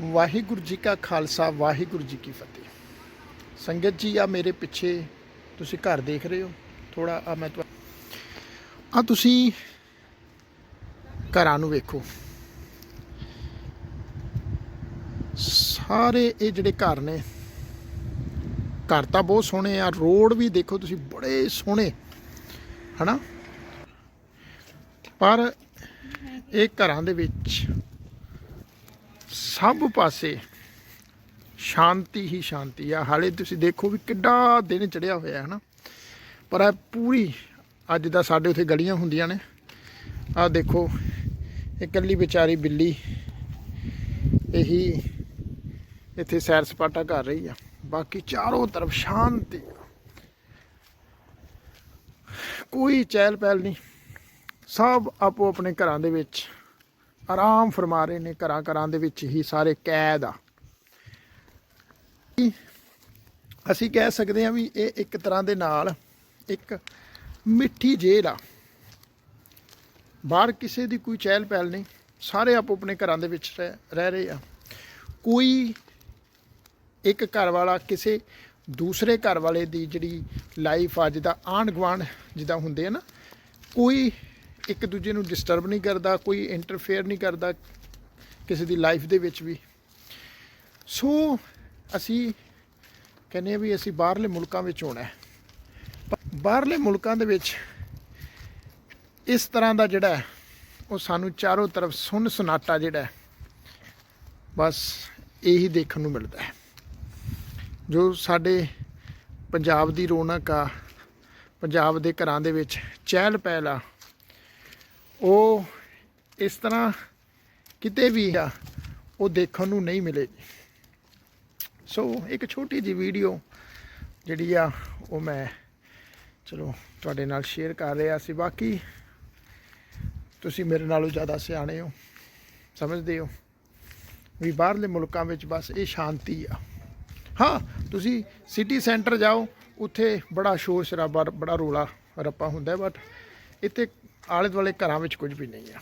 ਵਾਹਿਗੁਰੂ ਜੀ ਕਾ ਖਾਲਸਾ, ਵਾਹਿਗੁਰੂ ਜੀ ਕੀ ਫਤਿਹ। ਸੰਗਤ ਜੀ, ਆ ਮੇਰੇ ਪਿੱਛੇ ਤੁਸੀਂ ਘਰ ਦੇਖ ਰਹੇ ਹੋ। ਥੋੜਾ ਆ ਮੈਂ ਆ ਤੁਸੀਂ ਘਰਾਂ ਨੂੰ ਵੇਖੋ। ਸਾਰੇ ਇਹ ਜਿਹੜੇ ਘਰ ਨੇ, ਘਰ ਤਾਂ ਬਹੁਤ ਸੋਹਣੇ ਆ, ਰੋਡ ਵੀ ਦੇਖੋ ਤੁਸੀਂ, ਬੜੇ ਸੋਹਣੇ, ਹਨਾ? ਪਰ ਇਹ ਘਰਾਂ ਦੇ ਵਿੱਚ ਸਭ ਪਾਸੇ ਸ਼ਾਂਤੀ ਹੀ ਸ਼ਾਂਤੀ ਆ। ਹਾਲੇ ਤੁਸੀਂ ਦੇਖੋ ਵੀ ਕਿੱਡਾ ਦਿਨ ਚੜਿਆ ਹੋਇਆ ਹੈ ਨਾ। ਪਰ ਇਹ ਪੂਰੀ ਅੱਜ ਦਾ ਸਾਡੇ ਉੱਥੇ ਗਲੀਆਂ ਹੁੰਦੀਆਂ ਨੇ। ਆਹ ਦੇਖੋ ਇਕੱਲੀ ਵਿਚਾਰੀ ਬਿੱਲੀ ਇਹੀ ਇੱਥੇ ਸੈਰ ਸਪਾਟਾ ਕਰ ਰਹੀ ਆ। ਬਾਕੀ ਚਾਰੋਂ ਤਰਫ ਸ਼ਾਂਤੀ। ਕੋਈ ਚਹਿਲ ਪਹਿਲ ਨਹੀਂ। ਸਭ ਆਪੋ ਆਪਣੇ ਘਰਾਂ ਦੇ ਵਿੱਚ ਆਰਾਮ ਫਰਮਾ ਰਹੇ ਨੇ ਘਰਾਂ ਘਰਾਂ ਦੇ ਵਿੱਚ ਹੀ ਸਾਰੇ ਕੈਦ ਆ। ਅਸੀਂ ਕਹਿ ਸਕਦੇ ਹਾਂ ਵੀ ਇਹ ਇੱਕ ਤਰ੍ਹਾਂ ਦੇ ਨਾਲ ਇੱਕ ਮਿੱਠੀ ਜੇਲ੍ਹ ਆ। ਬਾਹਰ ਕਿਸੇ ਦੀ ਕੋਈ ਚਹਿਲ ਪਹਿਲ ਨਹੀਂ, ਸਾਰੇ ਆਪੋ ਆਪਣੇ ਘਰਾਂ ਦੇ ਵਿੱਚ ਰਹਿ ਰਹਿ ਰਹੇ ਆ। ਕੋਈ ਇੱਕ ਘਰ ਵਾਲਾ ਕਿਸੇ ਦੂਸਰੇ ਘਰ ਵਾਲੇ ਦੀ ਜਿਹੜੀ ਲਾਈਫ ਆ, ਜਿੱਦਾਂ ਆਂਢ ਗੁਆਂਢ ਜਿੱਦਾਂ ਹੁੰਦੇ ਆ ਨਾ, ਕੋਈ ਇੱਕ ਦੂਜੇ ਨੂੰ ਡਿਸਟਰਬ ਨਹੀਂ ਕਰਦਾ, ਕੋਈ ਇੰਟਰਫੇਅਰ ਨਹੀਂ ਕਰਦਾ ਕਿਸੇ ਦੀ ਲਾਈਫ ਦੇ ਵਿੱਚ ਵੀ। ਸੋ ਅਸੀਂ ਕਹਿੰਦੇ ਆ ਵੀ ਅਸੀਂ ਬਾਹਰਲੇ ਮੁਲਕਾਂ ਵਿੱਚ ਹੋਣਾ ਹੈ। ਬਾਹਰਲੇ ਮੁਲਕਾਂ ਦੇ ਵਿੱਚ ਇਸ ਤਰ੍ਹਾਂ ਦਾ ਜਿਹੜਾ ਉਹ ਸਾਨੂੰ ਚਾਰੋਂ ਤਰਫ ਸੁਣ ਸੁਨਾਟਾ ਜਿਹੜਾ ਬਸ ਇਹੀ ਦੇਖਣ ਨੂੰ ਮਿਲਦਾ ਹੈ। ਜੋ ਸਾਡੇ ਪੰਜਾਬ ਦੀ ਰੌਣਕ ਆ, ਪੰਜਾਬ ਦੇ ਘਰਾਂ ਦੇ ਵਿੱਚ ਚਹਿਲ ਪਹਿਲ ਆ ਉਹ ਇਸ ਤਰ੍ਹਾਂ ਕਿਤੇ ਵੀ ਆ, ਉਹ ਦੇਖਣ ਨੂੰ ਨਹੀਂ ਮਿਲੇਗੀ। ਸੋ ਇੱਕ ਛੋਟੀ ਜਿਹੀ ਵੀਡੀਓ ਜਿਹੜੀ ਆ, ਉਹ ਮੈਂ ਚਲੋ ਤੁਹਾਡੇ ਨਾਲ ਸ਼ੇਅਰ ਕਰ ਰਿਹਾ ਸੀ। ਬਾਕੀ ਤੁਸੀਂ ਮੇਰੇ ਨਾਲੋਂ ਜ਼ਿਆਦਾ ਸਿਆਣੇ ਹੋ, ਸਮਝਦੇ ਹੋ? ਵੀ ਬਾਹਰਲੇ ਮੁਲਕਾਂ ਵਿੱਚ ਬਸ ਇਹ ਸ਼ਾਂਤੀ ਆ। ਹਾਂ, ਤੁਸੀਂ ਸਿਟੀ ਸੈਂਟਰ ਜਾਓ, ਉੱਥੇ ਬੜਾ ਸ਼ੋਰ ਸ਼ਰਾਬਾ ਬੜਾ ਰੋਲਾ ਰੱਪਾ ਹੁੰਦਾ ਬਟ ਇੱਥੇ ਆਲੇ ਦੁਆਲੇ ਘਰਾਂ ਵਿੱਚ ਕੁਝ ਵੀ ਨਹੀਂ ਆ।